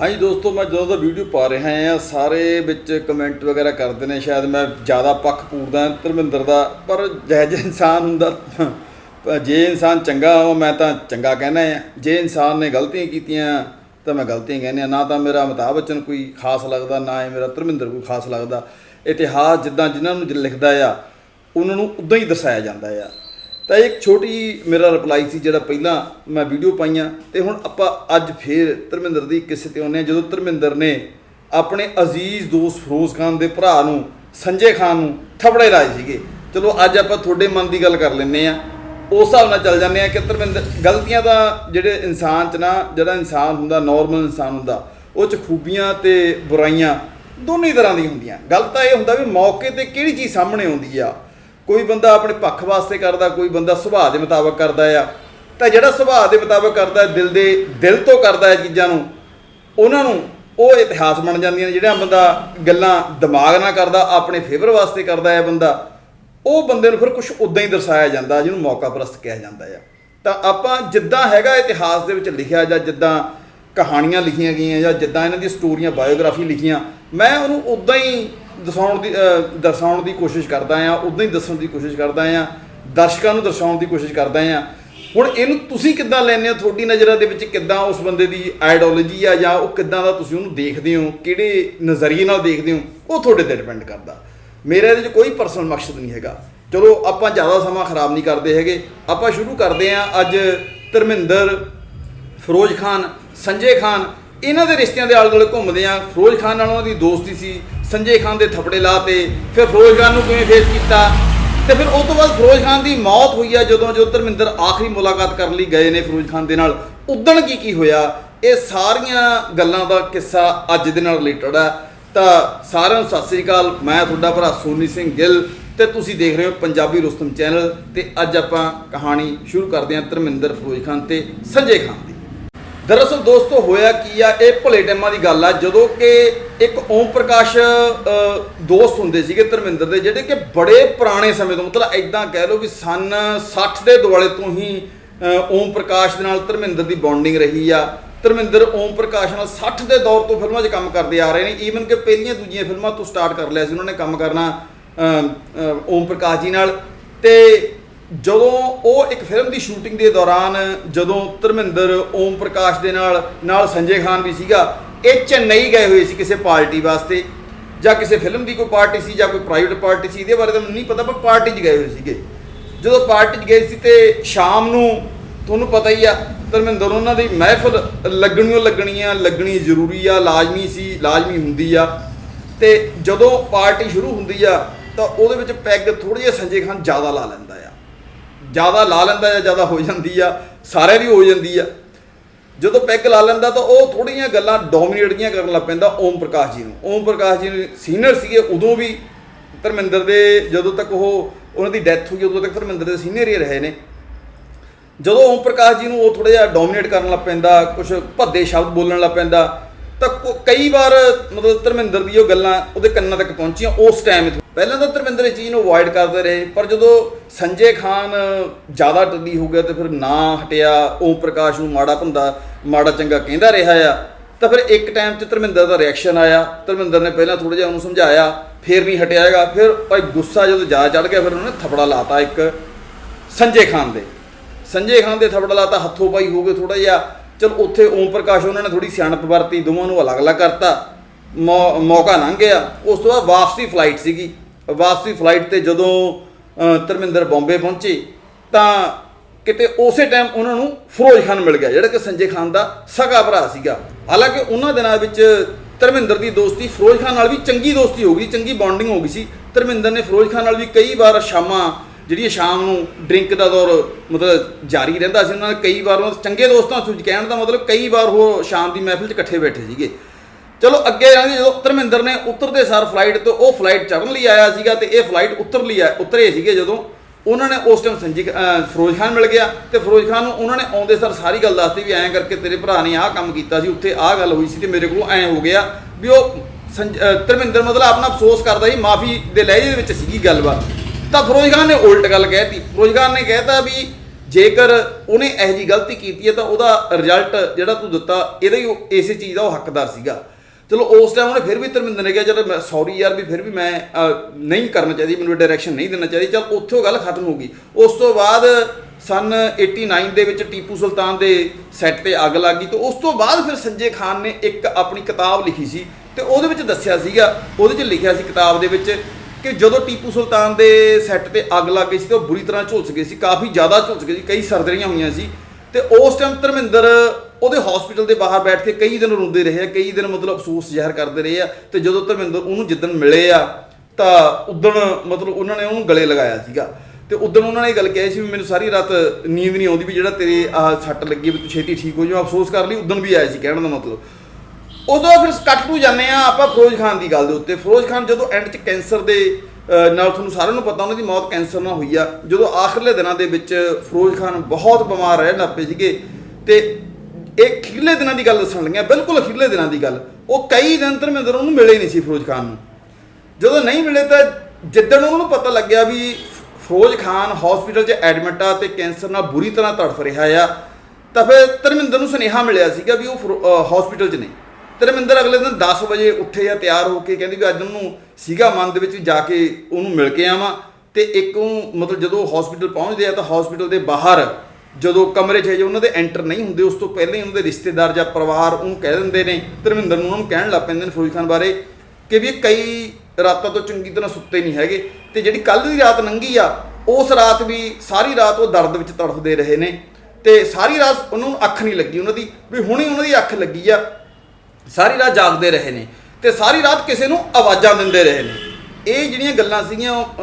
ਹਾਂਜੀ ਦੋਸਤੋ, ਮੈਂ ਜਦੋਂ ਦਾ ਵੀਡੀਓ ਪਾ ਰਿਹਾ ਆ ਸਾਰੇ ਵਿੱਚ ਕਮੈਂਟ ਵਗੈਰਾ ਕਰਦੇ ਨੇ, ਸ਼ਾਇਦ ਮੈਂ ਜ਼ਿਆਦਾ ਪੱਖ ਪੂਰਦਾ, ਧਰਮਿੰਦਰ ਦਾ, ਪਰ ਜਿਹੋ ਜਿਹਾ ਇਨਸਾਨ ਹੁੰਦਾ, ਜੇ ਇਨਸਾਨ ਚੰਗਾ ਹੋ ਮੈਂ ਤਾਂ ਚੰਗਾ ਕਹਿਣਾ ਆ ਜੇ ਇਨਸਾਨ ਨੇ ਗਲਤੀਆਂ ਕੀਤੀਆਂ, ਤਾਂ ਮੈਂ ਗਲਤੀਆਂ ਕਹਿੰਦੇ ਆ ਨਾ ਤਾਂ ਮੇਰਾ ਅਮਿਤਾਭ ਬੱਚਨ ਕੋਈ ਖਾਸ ਲੱਗਦਾ, ਨਾ ਹੀ ਮੇਰਾ ਧਰਮਿੰਦਰ ਕੋਈ ਖਾਸ ਲੱਗਦਾ। ਇਤਿਹਾਸ ਜਿੱਦਾਂ ਜਿਨ੍ਹਾਂ ਨੂੰ ਲਿਖਦਾ ਆ, ਉਹਨਾਂ ਨੂੰ ਉਦਾਂ ਹੀ ਦਰਸਾਇਆ ਜਾਂਦਾ ਆ। ਤਾਂ ਇੱਕ ਛੋਟੀ ਮੇਰਾ ਰਿਪਲਾਈ ਸੀ ਜਿਹੜਾ ਪਹਿਲਾਂ ਮੈਂ ਵੀਡੀਓ ਪਾਈਆਂ ਤੇ ਹੁਣ ਆਪਾਂ ਅੱਜ ਫੇਰ ਧਰਮਿੰਦਰ ਦੀ ਕਿਸੇ ਤੇ ਆਉਂਦੇ ਹਾਂ। ਜਦੋਂ ਧਰਮਿੰਦਰ ਨੇ ਆਪਣੇ ਅਜ਼ੀਜ਼ ਦੋਸਤ ਫਿਰੋਜ਼ ਖਾਨ ਦੇ ਭਰਾ ਨੂੰ, ਸੰਜੇ ਖਾਨ ਨੂੰ ਥਪੜੇ ਲਾਏ ਸੀਗੇ। ਚਲੋ ਅੱਜ ਆਪਾਂ ਤੁਹਾਡੇ ਮਨ ਦੀ ਗੱਲ ਕਰ ਲੈਂਦੇ ਆ ਉਸ ਹਿਸਾਬ ਨਾਲ ਚੱਲ ਜਾਂਦੇ ਆ ਕਿ ਧਰਮਿੰਦਰ, ਗਲਤੀਆਂ ਤਾਂ ਜਿਹੜੇ ਇਨਸਾਨ ਚ ਨਾ, ਜਿਹੜਾ ਇਨਸਾਨ ਹੁੰਦਾ ਨਾਰਮਲ ਇਨਸਾਨ ਹੁੰਦਾ, ਉਹ ਚ ਖੂਬੀਆਂ ਤੇ ਬੁਰਾਈਆਂ ਦੋਨੇ ਤਰ੍ਹਾਂ ਦੀਆਂ ਹੁੰਦੀਆਂ। ਗਲਤ ਤਾਂ ਇਹ ਹੁੰਦਾ ਵੀ ਮੌਕੇ ਤੇ ਕਿਹੜੀ ਚੀਜ਼ ਸਾਹਮਣੇ ਆਉਂਦੀ ਆ ਕੋਈ ਬੰਦਾ ਆਪਣੇ ਪੱਖ ਵਾਸਤੇ ਕਰਦਾ, ਕੋਈ ਬੰਦਾ ਸੁਭਾਅ ਦੇ ਮੁਤਾਬਕ ਕਰਦਾ ਆ, ਤਾਂ ਜਿਹੜਾ ਸੁਭਾਅ ਦੇ ਮੁਤਾਬਕ ਕਰਦਾ ਦਿਲ ਦੇ, ਦਿਲ ਤੋਂ ਕਰਦਾ ਹੈ ਚੀਜ਼ਾਂ ਨੂੰ, ਉਹਨਾਂ ਨੂੰ ਉਹ ਇਤਿਹਾਸ ਬਣ ਜਾਂਦੀਆਂ ਨੇ, ਜਿਹੜਾ ਬੰਦਾ ਗੱਲਾਂ ਦਿਮਾਗ ਨਾਲ ਕਰਦਾ, ਆਪਣੇ ਫੇਵਰ ਵਾਸਤੇ ਕਰਦਾ ਹੈ ਬੰਦਾ, ਉਹ ਬੰਦੇ ਨੂੰ ਫਿਰ ਕੁਝ ਉਦਾਂ ਹੀ ਦਰਸਾਇਆ ਜਾਂਦਾ, ਜਿਹਨੂੰ ਮੌਕਾ ਪ੍ਰਸਤ ਕਿਹਾ ਜਾਂਦਾ ਆ। ਤਾਂ ਆਪਾਂ ਜਿੱਦਾਂ ਹੈਗਾ ਇਤਿਹਾਸ ਦੇ ਵਿੱਚ ਲਿਖਿਆ ਜਾਂ ਜਿੱਦਾਂ ਕਹਾਣੀਆਂ ਲਿਖੀਆਂ ਗਈਆਂ ਜਾਂ ਜਿੱਦਾਂ ਇਹਨਾਂ ਦੀ ਸਟੋਰੀਆਂ ਬਾਇਓਗ੍ਰਾਫੀ ਲਿਖੀਆਂ, ਮੈਂ ਉਹਨੂੰ ਉਦਾਂ ਹੀ ਦਰਸਾਉਣ ਦੀ ਦਰਸਾਉਣ ਦੀ ਕੋਸ਼ਿਸ਼ ਕਰਦਾ ਆ ਉਦਾਂ ਹੀ ਦੱਸਣ ਦੀ ਕੋਸ਼ਿਸ਼ ਕਰਦਾ ਆ ਦਰਸ਼ਕਾਂ ਨੂੰ ਦਰਸਾਉਣ ਦੀ ਕੋਸ਼ਿਸ਼ ਕਰਦਾ ਆ ਹੁਣ ਇਹਨੂੰ ਤੁਸੀਂ ਕਿੱਦਾਂ ਲੈਂਦੇ ਹੋ? ਤੁਹਾਡੀ ਨਜ਼ਰਾਂ ਦੇ ਵਿੱਚ ਕਿੱਦਾਂ ਉਸ ਬੰਦੇ ਦੀ ਆਈਡੀਓਲੋਜੀ ਆ ਜਾਂ ਉਹ ਕਿੱਦਾਂ ਦਾ ਤੁਸੀਂ ਉਹਨੂੰ ਦੇਖਦੇ ਹੋ? ਕਿਹੜੇ ਨਜ਼ਰੀਏ ਨਾਲ ਦੇਖਦੇ ਹੋ? ਉਹ ਤੁਹਾਡੇ ਤੇ ਡਿਪੈਂਡ ਕਰਦਾ। ਮੇਰਾ ਇਹਦੇ 'ਚ ਕੋਈ ਪਰਸਨਲ ਮਕਸਦ ਨਹੀਂ ਹੈਗਾ। ਚਲੋ, ਆਪਾਂ ਜ਼ਿਆਦਾ ਸਮਾਂ ਖਰਾਬ ਨਹੀਂ ਕਰਦੇ ਹੈਗੇ। ਆਪਾਂ ਸ਼ੁਰੂ ਕਰਦੇ ਹਾਂ ਅੱਜ ਧਰਮਿੰਦਰ, ਫਿਰੋਜ਼ ਖਾਨ, ਸੰਜੇ ਖਾਨ ਇਹਨਾਂ ਦੇ ਰਿਸ਼ਤਿਆਂ ਦੇ ਆਲੇ ਦੁਆਲੇ ਘੁੰਮਦੇ ਆ। ਫਿਰੋਜ਼ ਖਾਨ ਨਾਲ ਉਹਨਾਂ ਦੀ ਦੋਸਤੀ ਸੀ। ਸੰਜੇ ਖਾਨ ਦੇ ਥਪੜੇ ਲਾਤੇ ਫਿਰ ਫਿਰੋਜ਼ ਖਾਨ ਨੂੰ ਕਿਵੇਂ ਫੇਸ ਕੀਤਾ? ਤੇ ਫਿਰ ਉਸ ਤੋਂ ਬਾਅਦ ਫਿਰੋਜ਼ ਖਾਨ ਦੀ ਮੌਤ ਹੋਈ ਆ ਜਦੋਂ ਜਦੋਂ ਧਰਮਿੰਦਰ ਆਖਰੀ ਮੁਲਾਕਾਤ ਕਰਨ ਲਈ ਗਏ ਨੇ ਫਿਰੋਜ਼ ਖਾਨ ਦੇ ਨਾਲ। ਉਦਣ ਕੀ ਕੀ ਹੋਇਆ? ਇਹ ਸਾਰੀਆਂ ਗੱਲਾਂ ਦਾ ਕਿੱਸਾ ਅੱਜ ਦੇ ਨਾਲ ਰਿਲੇਟਡ ਆ। ਤਾਂ ਸਾਰਿਆਂ ਨੂੰ ਸਤਿ ਸ੍ਰੀ ਅਕਾਲ। ਮੈਂ ਤੁਹਾਡਾ ਭਰਾ ਸੋਨੀ ਸਿੰਘ ਗਿੱਲ ਤੇ ਤੁਸੀਂ ਦੇਖ ਰਹੇ ਹੋ ਪੰਜਾਬੀ ਰੁਸਤਮ ਚੈਨਲ। ਤੇ ਅੱਜ ਆਪਾਂ ਕਹਾਣੀ ਸ਼ੁਰੂ ਕਰਦੇ ਹਾਂ ਧਰਮਿੰਦਰ, ਫਿਰੋਜ਼ ਖਾਨ ਤੇ ਸੰਜੇ ਖਾਨ ਦੀ। ਦਰਅਸਲ ਦੋਸਤੋ, ਹੋਇਆ ਕੀ ਆ? ਇਹ ਭਲੇ ਟਾਈਮਾਂ ਦੀ ਗੱਲ ਆ। ਜਦੋਂ ਕਿ ਇੱਕ ਓਮ ਪ੍ਰਕਾਸ਼ ਦੋਸਤ ਹੁੰਦੇ ਸੀਗੇ ਧਰਮਿੰਦਰ ਦੇ, ਜਿਹੜੇ ਕਿ ਬੜੇ ਪੁਰਾਣੇ ਸਮੇਂ ਤੋਂ, ਮਤਲਬ ਐਦਾਂ ਕਹਿ ਲਓ ਵੀ ਸਨ 60 ਦੇ ਦੁਆਲੇ ਤੋਂ ਹੀ ਓਮ ਪ੍ਰਕਾਸ਼ ਦੇ ਨਾਲ ਧਰਮਿੰਦਰ ਦੀ ਬੌਂਡਿੰਗ ਰਹੀ ਆ। ਧਰਮਿੰਦਰ ਓਮ ਪ੍ਰਕਾਸ਼ ਨਾਲ 60 ਦੇ ਦੌਰ ਤੋਂ ਫਿਲਮਾਂ 'ਚ ਕੰਮ ਕਰਦੇ ਆ ਰਹੇ ਨੇ। ਈਵਨ ਕਿ ਪਹਿਲੀਆਂ ਦੂਜੀਆਂ ਫਿਲਮਾਂ ਤੋਂ ਸਟਾਰਟ ਕਰ ਲਿਆ ਸੀ, ਉਹਨਾਂ ਨੇ ਕੰਮ ਕਰਨਾ ਓਮ ਪ੍ਰਕਾਸ਼ ਜੀ ਨਾਲ। ਤੇ ਜਦੋਂ ਉਹ ਇੱਕ ਫਿਲਮ ਦੀ ਸ਼ੂਟਿੰਗ ਦੇ ਦੌਰਾਨ ਜਦੋਂ ਧਰਮਿੰਦਰ ਓਮ ਪ੍ਰਕਾਸ਼ ਦੇ ਨਾਲ ਨਾਲ ਸੰਜੇ ਖਾਨ ਵੀ ਸੀਗਾ, ਇਹ ਚੇਨਈ ਗਏ ਹੋਏ ਸੀ ਕਿਸੇ ਪਾਰਟੀ ਵਾਸਤੇ, ਜਾਂ ਕਿਸੇ ਫਿਲਮ ਦੀ ਕੋਈ ਪਾਰਟੀ ਸੀ, ਜਾਂ ਕੋਈ ਪ੍ਰਾਈਵੇਟ ਪਾਰਟੀ ਸੀ, ਇਹਦੇ ਬਾਰੇ ਤਾਂ ਮੈਨੂੰ ਨਹੀਂ ਪਤਾ, ਪਰ ਪਾਰਟੀ 'ਚ ਗਏ ਹੋਏ ਸੀਗੇ। ਜਦੋਂ ਪਾਰਟੀ 'ਚ ਗਏ ਸੀ ਤੇ ਸ਼ਾਮ ਨੂੰ ਤੁਹਾਨੂੰ ਪਤਾ ਹੀ ਆ, ਧਰਮਿੰਦਰ, ਉਹਨਾਂ ਦੀ ਮਹਿਫਲ ਲੱਗਣੀਓ ਆ ਲੱਗਣੀ ਜ਼ਰੂਰੀ ਆ, ਲਾਜ਼ਮੀ ਸੀ, ਲਾਜ਼ਮੀ ਹੁੰਦੀ ਆ। ਤੇ ਜਦੋਂ ਪਾਰਟੀ ਸ਼ੁਰੂ ਹੁੰਦੀ ਆ, ਤਾਂ ਉਹਦੇ ਵਿੱਚ ਪੈਗ ਥੋੜੀ ਜਿਹਾ ਸੰਜੇ ਖਾਨ ਜ਼ਿਆਦਾ ਲਾ ਲੈਂਦਾ ਆ। ਜ਼ਿਆਦਾ ਲਾ ਲੈਂਦਾ ਜਾਂ ਜ਼ਿਆਦਾ ਹੋ ਜਾਂਦੀ ਆ ਸਾਰਿਆਂ ਦੀ ਹੋ ਜਾਂਦੀ ਆ। ਜਦੋਂ ਪੈਗ ਲਾ ਲੈਂਦਾ ਤਾਂ ਉਹ ਥੋੜੀਆਂ ਗੱਲਾਂ ਡੋਮੀਨੇਟ ਜੀਆਂ ਕਰਨ ਲੱਗ ਪੈਂਦਾ ਓਮ ਪ੍ਰਕਾਸ਼ ਜੀ ਨੂੰ। ਓਮ ਪ੍ਰਕਾਸ਼ ਜੀ ਸੀਨੀਅਰ ਸੀਗੇ, ਉਦੋਂ ਵੀ ਧਰਮਿੰਦਰ ਦੇ ਜਦੋਂ ਤੱਕ ਉਹ ਉਹਨਾਂ ਦੀ ਡੈਥ ਹੋਈ, ਉਦੋਂ ਤੱਕ ਧਰਮਿੰਦਰ ਦੇ ਸੀਨੀਅਰ ਹੀ ਰਹੇ ਨੇ। ਜਦੋਂ ਓਮ ਪ੍ਰਕਾਸ਼ ਜੀ ਨੂੰ ਉਹ ਥੋੜਾ ਜਿਹਾ ਡੋਮੀਨੇਟ ਕਰਨ ਲੱਗ ਪੈਂਦਾ ਕੁਝ ਭੱਦੇ ਸ਼ਬਦ ਬੋਲਣ ਲੱਗ ਪੈਂਦਾ, ਤਾਂ ਕਈ ਵਾਰ ਮਤਲਬ ਧਰਮਿੰਦਰ ਦੀ ਉਹ ਗੱਲਾਂ ਉਹਦੇ ਕੰਨਾਂ ਤੱਕ ਪਹੁੰਚੀਆਂ, ਉਸ ਟਾਈਮ ਪਹਿਲਾਂ ਤਾਂ ਧਰਮਿੰਦਰ ਇਸ ਚੀਜ਼ ਨੂੰ ਅਵੋਇਡ ਕਰਦੇ ਰਹੇ, ਪਰ ਜਦੋਂ ਸੰਜੇ ਖਾਨ ਜ਼ਿਆਦਾ ਟੱਲੀ ਹੋ ਗਿਆ ਤੇ ਫਿਰ ਨਾ ਹਟਿਆ, ਓਮ ਪ੍ਰਕਾਸ਼ ਨੂੰ ਮਾੜਾ ਭੰਦਾ, ਮਾੜਾ ਚੰਗਾ ਕਹਿੰਦਾ ਰਿਹਾ ਆ, ਤਾਂ ਫਿਰ ਇੱਕ ਟਾਈਮ 'ਚ ਧਰਮਿੰਦਰ ਦਾ ਰਿਐਕਸ਼ਨ ਆਇਆ। ਧਰਮਿੰਦਰ ਨੇ ਪਹਿਲਾਂ ਥੋੜਾ ਜਿਹਾ ਉਹਨੂੰ ਸਮਝਾਇਆ, ਫਿਰ ਨਹੀਂ ਹਟਿਆ ਹੈਗਾ, ਫਿਰ ਭਾਈ ਗੁੱਸਾ ਜਦੋਂ ਜ਼ਿਆਦਾ ਚੜ ਗਿਆ, ਫਿਰ ਉਹਨੇ ਥਪੜਾ ਲਾਤਾ ਇੱਕ ਸੰਜੇ ਖਾਨ ਦੇ। ਸੰਜੇ ਖਾਨ ਦੇ ਥਪੜਾ ਲਾਤਾ, ਹੱਥੋਂ ਪਾਈ ਹੋ ਗਏ ਥੋੜਾ ਜਿਹਾ, ਚਲ ਉੱਥੇ ਓਮ ਪ੍ਰਕਾਸ਼ ਉਹਨਾਂ ਨੇ ਥੋੜੀ ਸਿਆਣਪ ਵਰਤੀ, ਦੋਵਾਂ ਨੂੰ ਅਲੱਗ-ਅਲੱਗ ਕਰਤਾ ਮੌਕਾ ਲੰਘ ਗਿਆ। ਉਸ ਤੋਂ ਬਾਅਦ ਵਾਪਸੀ ਫਲਾਈਟ ਸੀਗੀ। ਵਾਪਸੀ ਫਲਾਈਟ ਤੇ ਜਦੋਂ ਧਰਮਿੰਦਰ ਬੰਬੇ ਪਹੁੰਚੇ, ਤਾਂ ਕਿਤੇ ਉਸੇ ਟਾਈਮ ਉਹਨਾਂ ਨੂੰ ਫਿਰੋਜ਼ ਖਾਨ ਮਿਲ ਗਿਆ, ਜਿਹੜਾ ਕਿ ਸੰਜੇ ਖਾਨ ਦਾ ਸਗਾ ਭਰਾ ਸੀਗਾ। ਹਾਲਾਂਕਿ ਉਹਨਾਂ ਦਿਨਾਂ ਵਿੱਚ ਧਰਮਿੰਦਰ ਦੀ ਦੋਸਤੀ ਫਿਰੋਜ਼ ਖਾਨ ਨਾਲ ਵੀ ਚੰਗੀ ਦੋਸਤੀ ਹੋ ਗਈ, ਚੰਗੀ ਬੌਂਡਿੰਗ ਹੋ ਗਈ ਸੀ। ਧਰਮਿੰਦਰ ਨੇ ਫਿਰੋਜ਼ ਖਾਨ ਨਾਲ ਵੀ ਕਈ ਵਾਰ ਸ਼ਾਮਾਂ, ਜਿਹੜੀ ਸ਼ਾਮ ਨੂੰ ਡਰਿੰਕ ਦਾ ਦੌਰ ਮਤਲਬ ਜਾਰੀ ਰਹਿੰਦਾ ਸੀ, ਉਹਨਾਂ ਨੇ ਕਈ ਵਾਰ ਉਹ ਚੰਗੇ ਦੋਸਤਾਂ ਸੁਝ ਕਹਿਣ ਦਾ ਮਤਲਬ ਕਈ ਵਾਰ ਉਹ ਸ਼ਾਮ ਦੀ ਮਹਿਫਿਲ 'ਚ ਇਕੱਠੇ ਬੈਠੇ ਸੀਗੇ। ਚਲੋ ਅੱਗੇ ਜਾਂਦੇ ਜਦੋਂ ਧਰਮਿੰਦਰ ਨੇ ਉਤਰਦੇ ਸਾਰ ਫਲਾਈਟ ਤੋਂ ਉਹ ਫਲਾਈਟ ਚੜ੍ਹਨ ਲਈ ਆਇਆ ਸੀਗਾ ਤੇ ਇਹ ਫਲਾਈਟ ਉਤਰ ਲਈ ਆ ਉਤਰੇ ਸੀਗੇ ਜਦੋਂ ਉਹਨਾਂ ਨੇ ਉਸ ਟਾਈਮ ਸੰਜੀ ਫਿਰੋਜ਼ ਖਾਨ ਮਿਲ ਗਿਆ ਤੇ ਫਿਰੋਜ਼ ਖਾਨ ਨੂੰ ਉਹਨਾਂ ਨੇ ਆਉਂਦੇ ਸਰ ਸਾਰੀ ਗੱਲ ਦੱਸਤੀ ਵੀ ਐਂ ਕਰਕੇ ਤੇਰੇ ਭਰਾ ਨੇ ਆਹ ਕੰਮ ਕੀਤਾ ਸੀ, ਉੱਥੇ ਆਹ ਗੱਲ ਹੋਈ ਸੀ ਤੇ ਮੇਰੇ ਕੋਲ ਐਂ ਹੋ ਗਿਆ ਵੀ ਉਹ ਸੰਜ- ਧਰਮਿੰਦਰ ਮਤਲਬ ਆਪਣਾ ਅਫਸੋਸ ਕਰਦਾ ਸੀ, ਮਾਫੀ ਦੇ ਲਹਿਜੇ ਦੇ ਵਿੱਚ ਸੀਗੀ ਗੱਲਬਾਤ। ਤਾਂ ਫਿਰੋਜ਼ ਖਾਨ ਨੇ ਉਲਟ ਗੱਲ ਕਹਿਤੀ ਫਿਰੋਜ਼ ਖਾਨ ਨੇ ਕਹਿਤਾ ਵੀ ਜੇਕਰ ਉਹਨੇ ਇਹੋ ਜਿਹੀ ਗਲਤੀ ਕੀਤੀ ਹੈ ਤਾਂ ਉਹਦਾ ਰਿਜ਼ਲਟ ਜਿਹੜਾ ਤੂੰ ਦਿੱਤਾ, ਇਹਦਾ ਹੀ ਉਹ- ਇਸੇ ਚੀਜ਼ ਦਾ ਉਹ ਹੱਕਦਾਰ ਸੀਗਾ। ਚਲੋ ਉਸ ਟਾਈਮ ਉਹਨੇ ਫਿਰ ਵੀ ਧਰਮਿੰਦਰ ਨੇ ਕਿਹਾ, ਚਲ ਮੈਂ ਸੌਰੀ ਯਾਰ ਵੀ ਫਿਰ ਵੀ ਮੈਂ ਨਹੀਂ ਕਰਨਾ ਚਾਹੀਦੀ, ਮੈਨੂੰ ਡਾਇਰੈਕਸ਼ਨ ਨਹੀਂ ਦੇਣਾ ਚਾਹੀਦੀ। ਚਲ ਉੱਥੋਂ ਗੱਲ ਖਤਮ ਹੋ ਗਈ। ਉਸ ਤੋਂ ਬਾਅਦ ਸਨ 89 ਦੇ ਵਿੱਚ ਟੀਪੂ ਸੁਲਤਾਨ ਦੇ ਸੈੱਟ ਤੇ ਅੱਗ ਲੱਗ ਗਈ ਤੇ ਉਸ ਤੋਂ ਬਾਅਦ ਫਿਰ ਸੰਜੇ ਖਾਨ ਨੇ ਇੱਕ ਆਪਣੀ ਕਿਤਾਬ ਲਿਖੀ ਸੀ ਤੇ ਉਹਦੇ ਵਿੱਚ ਦੱਸਿਆ ਸੀਗਾ, ਉਹਦੇ 'ਚ ਲਿਖਿਆ ਸੀ ਕਿਤਾਬ ਦੇ ਵਿੱਚ ਕਿ ਜਦੋਂ ਟੀਪੂ ਸੁਲਤਾਨ ਦੇ ਸੈੱਟ ਤੇ ਅੱਗ ਲੱਗ ਗਈ ਸੀ ਤੇ ਉਹ ਬੁਰੀ ਤਰ੍ਹਾਂ ਝੁਲਸ ਗਏ ਸੀ, ਕਾਫੀ ਜ਼ਿਆਦਾ ਝੁਲਸ ਗਏ ਸੀ, ਕਈ ਸਰਦਰੀਆਂ ਹੋਈਆਂ ਸੀ। ਤੇ ਉਸ ਟਾਈਮ ਧਰਮਿੰਦਰ ਉਹਦੇ ਹਸਪੀਟਲ ਦੇ ਬਾਹਰ ਬੈਠ ਕੇ ਕਈ ਦਿਨ ਰੋਂਦੇ ਰਹੇ ਆ, ਕਈ ਦਿਨ ਮਤਲਬ ਅਫਸੋਸ ਜ਼ਾਹਿਰ ਕਰਦੇ ਰਹੇ ਆ ਤੇ ਜਦੋਂ ਧਰਮਿੰਦਰ ਉਹਨੂੰ ਜਿੱਦਣ ਮਿਲੇ ਆ, ਤਾਂ ਉਦਣ ਮਤਲਬ ਉਹਨਾਂ ਨੇ ਉਹਨੂੰ ਗਲੇ ਲਗਾਇਆ ਸੀਗਾ। ਤੇ ਉਦੋਂ ਉਹਨਾਂ ਨੇ ਇਹ ਗੱਲ ਕਹੀ ਸੀ ਵੀ ਮੈਨੂੰ ਸਾਰੀ ਰਾਤ ਨੀਂਦ ਨਹੀਂ ਆਉਂਦੀ ਵੀ ਜਿਹੜਾ ਤੇਰੇ ਆਹ ਸੱਟ ਲੱਗੀ ਵੀ ਤੂੰ ਛੇਤੀ ਠੀਕ ਹੋ ਜਾ ਅਫਸੋਸ ਕਰ ਲਈ ਉਦੋਂ ਵੀ ਆਇਆ ਸੀ ਕਹਿਣ ਦਾ ਮਤਲਬ। ਉਦੋਂ ਫਿਰ ਕੱਟ ਟੂ ਜਾਂਦੇ ਆ ਆਪਾਂ ਫਿਰੋਜ਼ ਖਾਨ ਦੀ ਗੱਲ ਦੇ ਉੱਤੇ। ਫਿਰੋਜ਼ ਖਾਨ ਜਦੋਂ ਐਂਡ 'ਚ ਕੈਂਸਰ ਦੇ ਨਾਲ ਤੁਹਾਨੂੰ ਸਾਰਿਆਂ ਨੂੰ ਪਤਾ ਉਹਨਾਂ ਦੀ ਮੌਤ ਕੈਂਸਰ ਨਾਲ ਹੋਈ ਆ। ਜਦੋਂ ਆਖਰਲੇ ਦਿਨਾਂ ਦੇ ਵਿੱਚ ਫਿਰੋਜ਼ ਖਾਨ ਬਹੁਤ ਬਿਮਾਰ ਰਹਿਣ ਲੱਗ ਪਏ ਸੀਗੇ ਤੇ ਇਹ ਅਖੀਰਲੇ ਦਿਨਾਂ ਦੀ ਗੱਲ ਦੱਸਣ ਲੱਗਿਆ, ਬਿਲਕੁਲ ਅਖੀਰਲੇ ਦਿਨਾਂ ਦੀ ਗੱਲ। ਉਹ ਕਈ ਦਿਨ ਧਰਮਿੰਦਰ ਉਹਨੂੰ ਮਿਲੇ ਨਹੀਂ ਸੀ ਫਿਰੋਜ਼ ਖਾਨ ਨੂੰ। ਜਦੋਂ ਨਹੀਂ ਮਿਲੇ ਤਾਂ ਜਿੱਦਣ ਉਹਨਾਂ ਨੂੰ ਪਤਾ ਲੱਗਿਆ ਵੀ ਫਿਰੋਜ਼ ਖਾਨ ਹਸਪੀਟਲ 'ਚ ਐਡਮਿਟ ਆ ਤੇ ਕੈਂਸਰ ਨਾਲ ਬੁਰੀ ਤਰ੍ਹਾਂ ਤੜਫ ਰਿਹਾ ਆ, ਤਾਂ ਫਿਰ ਧਰਮਿੰਦਰ ਨੂੰ ਸੁਨੇਹਾ ਮਿਲਿਆ ਸੀਗਾ ਵੀ ਉਹ ਹਸਪੀਟਲ 'ਚ ਨਹੀਂ ਧਰਮਿੰਦਰ ਅਗਲੇ ਦਿਨ 10 ਵਜੇ ਉੱਠੇ ਆ ਤਿਆਰ ਹੋ ਕੇ ਕਹਿੰਦੀ ਵੀ ਅੱਜ ਉਹਨੂੰ ਸੀਗਾ ਮਨ ਦੇ ਵਿੱਚ ਜਾ ਕੇ ਉਹਨੂੰ ਮਿਲ ਕੇ ਆਵਾਂ ਤੇ ਇੱਕ ਉਹ ਮਤਲਬ ਜਦੋਂ ਹਸਪੀਟਲ ਪਹੁੰਚਦੇ ਆ ਤਾਂ ਹਸਪੀਟਲ ਦੇ ਬਾਹਰ ਜਦੋਂ ਕਮਰੇ 'ਚ ਜੇ ਉਹਨਾਂ ਦੇ ਐਂਟਰ ਨਹੀਂ ਹੁੰਦੇ, ਉਸ ਤੋਂ ਪਹਿਲਾਂ ਹੀ ਉਹਨਾਂ ਦੇ ਰਿਸ਼ਤੇਦਾਰ ਜਾਂ ਪਰਿਵਾਰ ਉਹਨੂੰ ਕਹਿ ਦਿੰਦੇ ਨੇ, ਧਰਮਿੰਦਰ ਨੂੰ ਉਹਨਾਂ ਨੂੰ ਕਹਿਣ ਲੱਗ ਪੈਂਦੇ ਨੇ ਫਿਰੋਜ਼ ਖਾਨ ਬਾਰੇ ਕਿ ਵੀ ਇਹ ਕਈ ਰਾਤਾਂ ਤੋਂ ਚੰਗੀ ਤਰ੍ਹਾਂ ਸੁੱਤੇ ਨਹੀਂ ਹੈਗੇ ਤੇ ਜਿਹੜੀ ਕੱਲ ਦੀ ਰਾਤ ਲੰਘੀ ਆ, ਉਸ ਰਾਤ ਵੀ ਸਾਰੀ ਰਾਤ ਉਹ ਦਰਦ ਵਿੱਚ ਤੜਫਦੇ ਰਹੇ ਨੇ ਤੇ ਸਾਰੀ ਰਾਤ ਉਹਨਾਂ ਨੂੰ ਅੱਖ ਨਹੀਂ ਲੱਗੀ ਉਹਨਾਂ ਦੀ, ਵੀ ਹੁਣੇ ਉਹਨਾਂ ਦੀ ਅੱਖ ਲੱਗੀ ਆ ਸਾਰੀ ਰਾਤ ਜਾਗਦੇ ਰਹੇ ਨੇ ਤੇ ਸਾਰੀ ਰਾਤ ਕਿਸੇ ਨੂੰ ਆਵਾਜ਼ਾਂ ਦਿੰਦੇ ਰਹੇ ਨੇ। ਇਹ ਜਿਹੜੀਆਂ ਗੱਲਾਂ ਸੀਗੀਆਂ ਉਹ,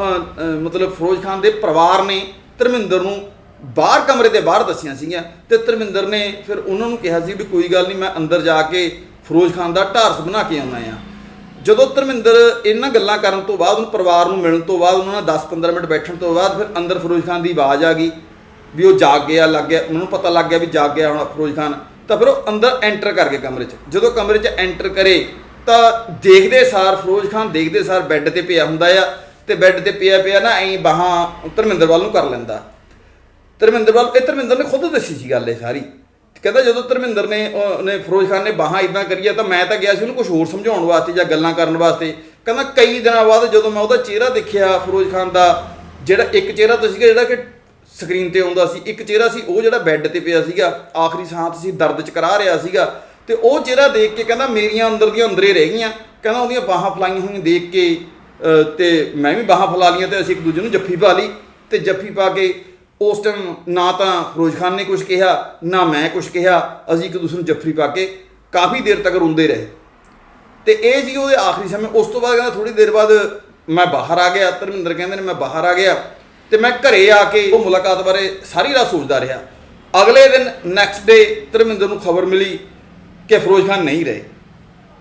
ਮਤਲਬ ਫਿਰੋਜ਼ ਖਾਨ ਦੇ ਪਰਿਵਾਰ ਨੇ ਧਰਮਿੰਦਰ ਨੂੰ ਬਾਹਰ ਕਮਰੇ ਦੇ ਬਾਹਰ ਦੱਸੀਆਂ ਸੀਗੀਆਂ ਤੇ ਧਰਮਿੰਦਰ ਨੇ ਫਿਰ ਉਹਨਾਂ ਨੂੰ ਕਿਹਾ ਸੀ ਵੀ ਕੋਈ ਗੱਲ ਨਹੀਂ ਮੈਂ ਅੰਦਰ ਜਾ ਕੇ ਫਿਰੋਜ਼ ਖਾਨ ਦਾ ਢਾਰਸ ਬਣਾ ਕੇ ਆਉਣਾ ਆ। ਜਦੋਂ ਧਰਮਿੰਦਰ ਇਹਨਾਂ ਗੱਲਾਂ ਕਰਨ ਤੋਂ ਬਾਅਦ ਉਹਨੂੰ ਪਰਿਵਾਰ ਨੂੰ ਮਿਲਣ ਤੋਂ ਬਾਅਦ ਉਹਨਾਂ ਨਾਲ 10-15 ਮਿੰਟ ਬੈਠਣ ਤੋਂ ਬਾਅਦ ਫਿਰ ਅੰਦਰ ਫਿਰੋਜ਼ ਖਾਨ ਦੀ ਆਵਾਜ਼ ਆ ਗਈ ਵੀ ਉਹ ਜਾਗ ਗਿਆ ਲੱਗ ਗਿਆ ਉਹਨਾਂ ਨੂੰ ਪਤਾ ਲੱਗ ਗਿਆ ਵੀ ਜਾਗ ਗਿਆ ਹੁਣ ਫਿਰੋਜ਼ ਖਾਨ। ਤਾਂ ਫਿਰ ਉਹ ਅੰਦਰ ਐਂਟਰ ਕਰ ਗਏ ਕਮਰੇ 'ਚ। ਜਦੋਂ ਕਮਰੇ 'ਚ ਐਂਟਰ ਕਰੇ, ਤਾਂ ਦੇਖਦੇ ਸਾਰ ਫਿਰੋਜ਼ ਖਾਨ, ਦੇਖਦੇ ਸਾਰ ਬੈੱਡ ਤੇ ਪਿਆ ਹੁੰਦਾ ਆ, ਤੇ ਬੈੱਡ ਤੇ ਪਿਆ ਪਿਆ ਨਾ ਐਂ ਬਾਹਾਂ ਧਰਮਿੰਦਰਵਾਲ ਨੂੰ ਕਰ ਲੈਂਦਾ। ਧਰਮਿੰਦਰਵਾਲ, ਇਹ ਧਰਮਿੰਦਰ ਨੇ ਖੁਦ ਦੱਸੀ ਸੀ ਗੱਲ ਇਹ ਸਾਰੀ। ਕਹਿੰਦਾ ਜਦੋਂ ਧਰਮਿੰਦਰ ਨੇ, ਉਹਨੇ ਫਿਰੋਜ਼ ਖਾਨ ਨੇ ਬਾਹਾਂ ਇਦਾਂ ਕਰੀਆ, ਤਾਂ ਮੈਂ ਤਾਂ ਗਿਆ ਸੀ ਉਹਨੂੰ ਕੁਝ ਹੋਰ ਸਮਝਾਉਣ ਵਾਸਤੇ ਜਾਂ ਗੱਲਾਂ ਕਰਨ ਵਾਸਤੇ। ਕਹਿੰਦਾ ਕਈ ਦਿਨਾਂ ਬਾਅਦ ਜਦੋਂ ਮੈਂ ਉਹਦਾ ਚਿਹਰਾ ਦੇਖਿਆ ਫਿਰੋਜ਼ ਖਾਨ ਦਾ, ਜਿਹੜਾ ਇੱਕ ਚਿਹਰਾ ਤਾਂ ਸੀਗਾ ਜਿਹੜਾ ਕਿ ਸਕਰੀਨ ਤੇ ਆਉਂਦਾ ਸੀ ਇੱਕ ਚਿਹਰਾ ਸੀ ਉਹ ਜਿਹੜਾ ਬੈੱਡ ਤੇ ਪਿਆ ਸੀਗਾ ਆਖਰੀ ਸਾਹ ਤੇ ਸੀ ਦਰਦ ਚ ਕਰਾ ਰਿਹਾ ਸੀਗਾ ਤੇ ਉਹ ਚਿਹਰਾ ਦੇਖ ਕੇ ਕਹਿੰਦਾ ਮੇਰੀਆਂ ਅੰਦਰ ਦੀਆਂ ਅੰਦਰੇ ਰਹਿ ਗਈਆਂ ਕਹਿੰਦਾ ਉਹਦੀਆਂ ਬਾਹਾਂ ਫਲਾਈਆਂ ਹੋਈਆਂ ਦੇਖ ਕੇ ਅਹ, ਤੇ ਮੈਂ ਵੀ ਬਾਹਾਂ ਫਲਾ ਲਈਆਂ ਤੇ ਅਸੀਂ ਇੱਕ ਦੂਜੇ ਨੂੰ ਜੱਫੀ ਪਾ ਲਈ ਤੇ ਜੱਫੀ ਪਾ ਕੇ ਉਸ ਟਾਈਮ ਨਾ ਤਾਂ ਫਿਰੋਜ਼ ਖਾਨ ਨੇ ਕੁਝ ਕਿਹਾ ਨਾ ਮੈਂ ਕੁਝ ਕਿਹਾ ਅਸੀਂ ਇੱਕ ਦੂਸਰੇ ਨੂੰ ਜੱਫੀ ਪਾ ਕੇ ਕਾਫੀ ਦੇਰ ਤੱਕ ਰੋਂਦੇ ਰਹੇ। ਤੇ ਇਹ ਸੀ ਉਹਦੇ ਆਖਰੀ ਸਮੇਂ ਉਸ ਤੋਂ ਬਾਅਦ ਕਹਿੰਦਾ ਥੋੜੀ ਦੇਰ ਬਾਅਦ ਮੈਂ ਬਾਹਰ ਆ ਗਿਆ ਧਰਮਿੰਦਰ ਕਹਿੰਦੇ ਨੇ ਮੈਂ ਬਾਹਰ ਆ ਗਿਆ ਤੇ ਮੈਂ ਘਰੇ ਆ ਕੇ ਉਹ ਮੁਲਾਕਾਤ ਬਾਰੇ ਸਾਰੀ ਰਾਤ ਸੋਚਦਾ ਰਿਹਾ ਅਗਲੇ ਦਿਨ ਨੈਕਸਟ ਡੇ ਧਰਮਿੰਦਰ ਨੂੰ ਖਬਰ ਮਿਲੀ ਕਿ ਫਿਰੋਜ਼ ਖਾਨ ਨਹੀਂ ਰਹੇ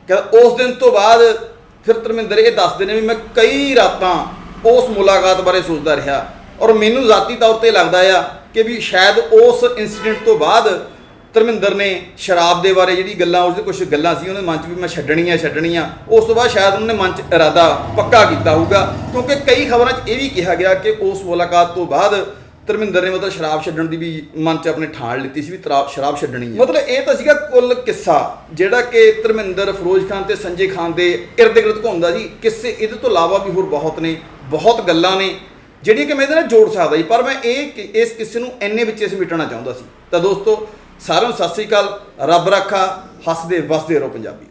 ਕਹਿੰਦਾ ਉਸ ਦਿਨ ਤੋਂ ਬਾਅਦ ਫਿਰ ਧਰਮਿੰਦਰ ਇਹ ਦੱਸਦੇ ਨੇ ਵੀ ਮੈਂ ਕਈ ਰਾਤਾਂ ਉਸ ਮੁਲਾਕਾਤ ਬਾਰੇ ਸੋਚਦਾ ਰਿਹਾ ਔਰ ਮੈਨੂੰ ذاتی ਤੌਰ ਤੇ ਲੱਗਦਾ ਆ ਕਿ ਵੀ ਸ਼ਾਇਦ ਉਸ ਇਨਸੀਡੈਂਟ ਤੋਂ ਬਾਅਦ ਧਰਮਿੰਦਰ ਨੇ ਸ਼ਰਾਬ ਦੇ ਬਾਰੇ ਜਿਹੜੀ ਗੱਲਾਂ, ਉਸਦੇ ਕੁਝ ਗੱਲਾਂ ਸੀ, ਉਹਦੇ ਮਨ 'ਚ ਵੀ ਮੈਂ ਛੱਡਣੀ ਆ ਛੱਡਣੀ ਆ ਉਸ ਤੋਂ ਬਾਅਦ ਸ਼ਾਇਦ ਉਹਨੇ ਮਨ 'ਚ ਇਰਾਦਾ ਪੱਕਾ ਕੀਤਾ ਹੋਊਗਾ, ਕਿਉਂਕਿ ਕਈ ਖਬਰਾਂ 'ਚ ਇਹ ਵੀ ਕਿਹਾ ਗਿਆ ਕਿ ਉਸ ਮੁਲਾਕਾਤ ਤੋਂ ਬਾਅਦ ਧਰਮਿੰਦਰ ਨੇ ਮਤਲਬ ਸ਼ਰਾਬ ਛੱਡਣ ਦੀ ਵੀ ਮਨ 'ਚ ਆਪਣੇ ਠਾਣ ਲਿੱਤੀ ਸੀ ਵੀ ਤਰਾ- ਸ਼ਰਾਬ ਛੱਡਣੀ ਹੈ। ਮਤਲਬ ਇਹ ਤਾਂ ਸੀਗਾ ਕੁੱਲ ਕਿੱਸਾ, ਜਿਹੜਾ ਕਿ ਧਰਮਿੰਦਰ ਫਿਰੋਜ਼ ਖਾਨ ਤੇ ਸੰਜੇ ਖਾਨ ਦੇ ਇਰਦ ਗਿਰਦ ਘੁੰਮਦਾ ਜੀ ਕਿੱਸੇ ਇਹਦੇ ਤੋਂ ਇਲਾਵਾ ਵੀ ਹੋਰ ਬਹੁਤ ਨੇ, ਬਹੁਤ ਗੱਲਾਂ ਨੇ, ਜਿਹੜੀਆਂ ਕਿ ਮੈਂ ਇਹਦੇ ਨਾਲ ਜੋੜ ਸਕਦਾ ਜੀ। ਪਰ ਮੈਂ ਇਹ ਕਿ- ਇਸ ਕਿਸੇ ਨੂੰ ਇੰਨੇ ਵਿੱਚ ਸਮੇਟਣਾ ਚਾਹੁੰਦਾ ਸੀ। ਤਾਂ ਦੋਸਤੋ ਸਾਰਿਆਂ ਨੂੰ ਸਤਿ ਸ੍ਰੀ ਅਕਾਲ। ਰੱਬ ਰੱਖਾ ਹੱਸਦੇ ਵਸਦੇ ਰਹੋ ਪੰਜਾਬੀ।